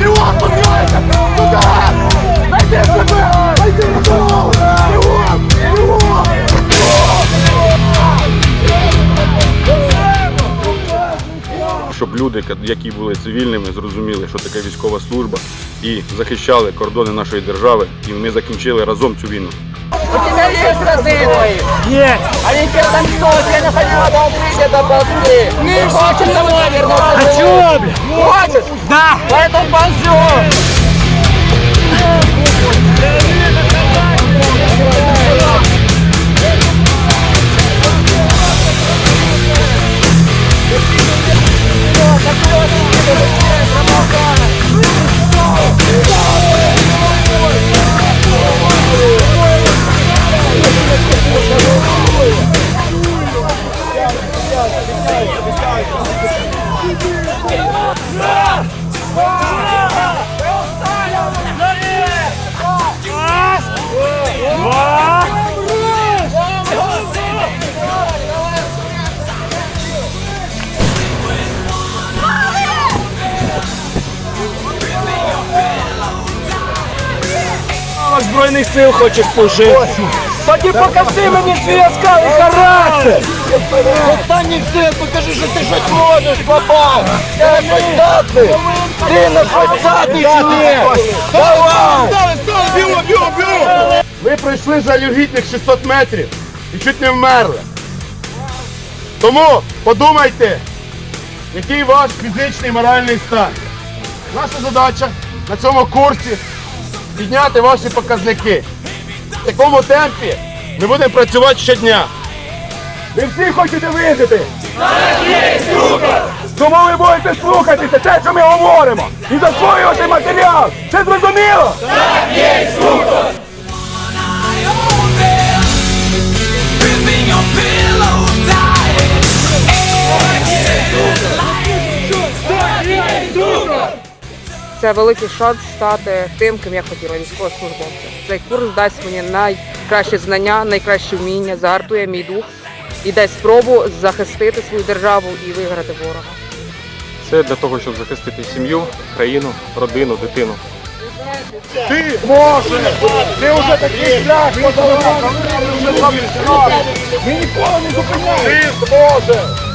Леон, поднимайся! Сюда! Найди себя! Найди Леон! Леон! Леон! щоб люди, які були цивільними, зрозуміли, що таке військова служба, і захищали кордони нашої держави. І ми закінчили разом цю війну. У тебя есть родные? Есть. Они тебе там что, тебе не хотят открыть это ползти. Не хочешь домой вернуться? А чё, блядь? Хочешь? Да. Поэтому ползем. Збройних сил хочеш служити. Тоді покажи мені свій оскалий характер. Останніх сил покажи, що ти щось можеш, папа. Ти на щось здатний. Ти на щось здатний ні? Давай. Б'ю, б'ю, б'ю! Ми пройшли жалюгідних 600 метрів і чуть не вмерли. Тому подумайте, який ваш фізичний і моральний стан. Наша задача на цьому курсі підняти ваші показники. В такому темпі ми будемо працювати щодня. Ви всі хочете вижити? Так Тому ви будете слухатися те, що ми говоримо, і засвоювати матеріал. Це зрозуміло? Ripping your pillow. Це великий шанс стати тим, ким я хотіла військовослужбовцем. Цей курс дасть мені найкращі знання, найкращі вміння, загартує мій дух і дасть спробу захистити свою державу і виграти ворога. Це для того, щоб захистити сім'ю, країну, родину, дитину. Ти можеш! Ти вже такий шлях подолав! Ми ніколи не зупиняємо! Ти зможеш!